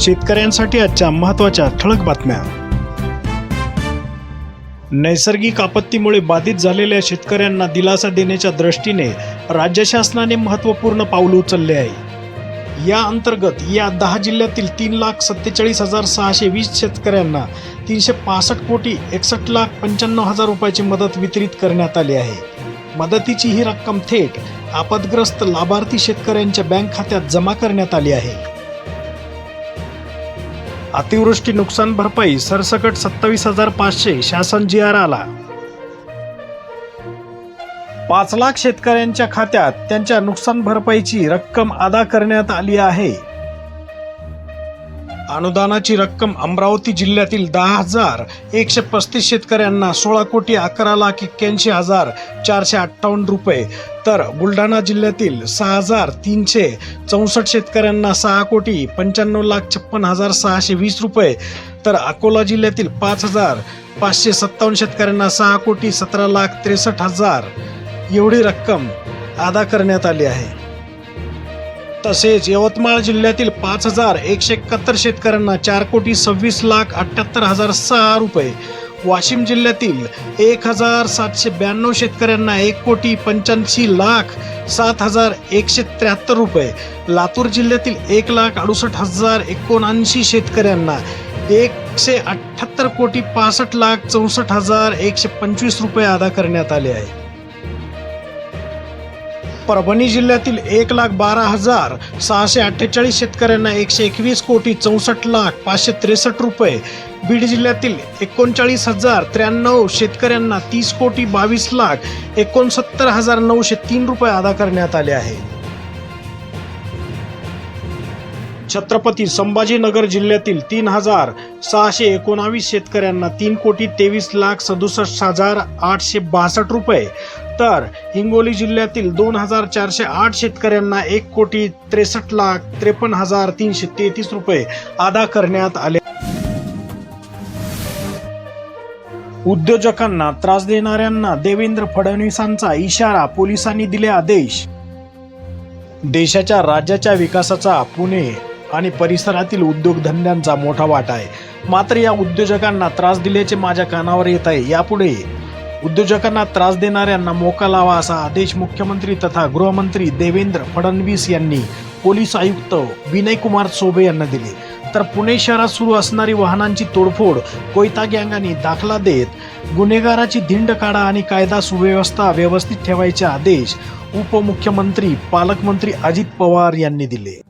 शेतकऱ्यांसाठी आजच्या महत्त्वाच्या ठळक बातम्या. नैसर्गिक आपत्तीमुळे बाधित झालेल्या शेतकऱ्यांना दिलासा देण्याच्या दृष्टीने राज्य शासनाने महत्त्वपूर्ण पाऊल उचलले आहे. या अंतर्गत या दहा जिल्ह्यातील तीन लाख सत्तेचाळीस हजार सहाशे वीस शेतकऱ्यांना तीनशे पासष्ट कोटी एकसष्ट लाख पंच्याण्णव हजार रुपयाची मदत वितरित करण्यात आली आहे. मदतीची ही रक्कम थेट आपदग्रस्त लाभार्थी शेतकऱ्यांच्या बँक खात्यात जमा करण्यात आली आहे. अतिवृष्टी नुकसान भरपाई सरसकट सत्तावीस हजार पाचशे शासन जी आर आला पाच लाख शेतकऱ्यांच्या खात्यात त्यांच्या नुकसान भरपाईची रक्कम अदा करण्यात आली आहे. अनुदानाची रक्कम अमरावती जिल्ह्यातील दहा हजार एकशे पस्तीस शेतकऱ्यांना सोळा कोटी अकरा लाख एक्क्याऐंशी हजार चारशे अठ्ठावन्न रुपये. तर बुलढाणा जिल्ह्यातील सहा हजार तीनशे चौसष्ट शेतकऱ्यांना सहा कोटी पंच्याण्णव लाख छप्पन हजार सहाशे वीस रुपये. तर अकोला जिल्ह्यातील पाच हजार पाचशे सत्तावन्न शेतकऱ्यांना सहा कोटी सतरा लाख त्रेसष्ट हजार एवढी रक्कम अदा करण्यात आली आहे. तसेच यवतमाळ जिल्ह्यातील पाच हजार एकशे एकाहत्तर शेतकऱ्यांना चार कोटी सव्वीस लाख अठ्ठ्याहत्तर हजार सहा रुपये. वाशिम जिल्ह्यातील एक हजार सातशे ब्याण्णव शेतकऱ्यांना एक कोटी पंच्याऐंशी लाख सात हजार एकशे त्र्याहत्तर रुपये. लातूर जिल्ह्यातील एक लाख अडुसष्ट हजार एकोणऐंशी शेतकऱ्यांना एकशे अठ्ठ्याहत्तर कोटी पासष्ट लाख चौसष्ट हजार एकशे पंचवीस रुपये अदा करण्यात आले आहे. परभणी जिल्ह्यातील एक लाख बारा हजार सहाशे अठ्ठेचाळीस शेतकऱ्यांना एकशे एकवीस कोटी चौसष्ट लाख पाचशे त्रेसष्ट रुपये. बीड जिल्ह्यातील एकोणचाळीस हजार त्र्याण्णव शेतकऱ्यांना तीस कोटी बावीस लाख एकोणसत्तर हजार नऊशे तीन रुपये अदा करण्यात आले आहे. छत्रपती संभाजीनगर जिल्ह्यातील तीन हजार सहाशे एकोणावीस शेतकऱ्यांना तीन कोटी तेवीस लाख सदुसष्ट हजार आठशे बासष्ट रुपये. तर हिंगोली जिल्ह्यातील दोन हजार चारशे आठ शेतकऱ्यांना एक कोटी त्रेसष्ट लाख त्रेपन्न हजार तीनशे तेहतीस रुपये अदा करण्यात आले. उद्योजकांना त्रास देणाऱ्यांना देवेंद्र फडणवीसांचा इशारा पोलिसांनी दिले आदेश. देशाच्या राज्याच्या विकासाचा पुणे आणि परिसरातील उद्योगधंद्यांचा मोठा वाटा आहे. मात्र या उद्योजकांना त्रास दिल्याचे माझ्या कानावर येत आहे. यापुढे उद्योजकांना त्रास देणाऱ्यांना मोका लावा असा आदेश मुख्यमंत्री तथा गृहमंत्री देवेंद्र फडणवीस यांनी पोलीस आयुक्त विनय कुमार चोबे यांना दिले. तर पुणे शहरात सुरू असणारी वाहनांची तोडफोड कोयता गँगांनी दाखला देत गुन्हेगाराची धिंड काढा आणि कायदा सुव्यवस्था व्यवस्थित ठेवायचे आदेश उपमुख्यमंत्री पालकमंत्री अजित पवार यांनी दिले.